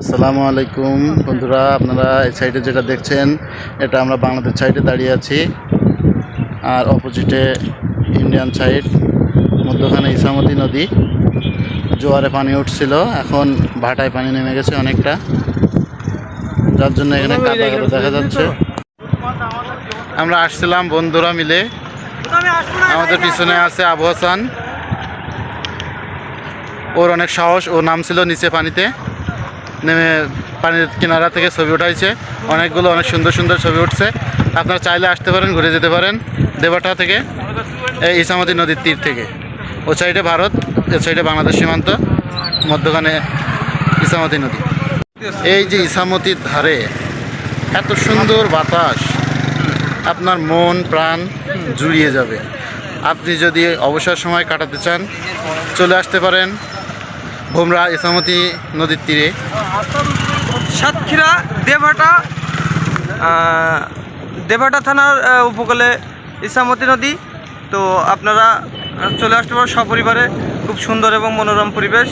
আসসালামু আলাইকুম। বন্ধুরা আপনারা এই সাইডে যেটা দেখছেন এটা আমরা বাংলাদেশ সাইডে দাঁড়িয়ে আছি। আর অপোজিটে ইন্ডিয়ান সাইড মধ্যখানে ইসামতি নদী। জোয়ারে পানি উঠছিল এখন ভাটায় পানি নেমে গেছে অনেকটা। যার জন্য এখানে কাদা কাদা দেখা যাচ্ছে। আমরা আসছিলাম বন্ধুরা মিলে। আমাদের পিছনে আছে আবু হাসান। ওর অনেক সাহস ও নামছিল নিচে পানিতে। নেমে পানির কিনারা থেকে ছবি উঠাইছে। অনেকগুলো অনেক সুন্দর সুন্দর ছবি উঠছে। আপনারা চাইলে আসতে পারেন, ঘুরে যেতে পারেন দেবাটা থেকে, এই ইসামতি নদীর তীর থেকে। ও সাইডে ভারত, এ সাইডে বাংলাদেশ সীমান্ত, মধ্যখানে ইসামতি নদী। এই যে ইসামতির ধারে এত সুন্দর বাতাস, আপনার মন, প্রাণ জুড়িয়ে যাবে। আপনি যদি অবসর সময় কাটাতে চান, চলে আসতে পারেন। ভোমরা ইসামতি নদীর তীরে। সাতক্ষীরা দেভাটা দেভাটা থানার উপকূলে ইসামতি নদী। তো আপনারা চলে আসতে পারেন সপরিবারে। খুব সুন্দর এবং মনোরম পরিবেশ।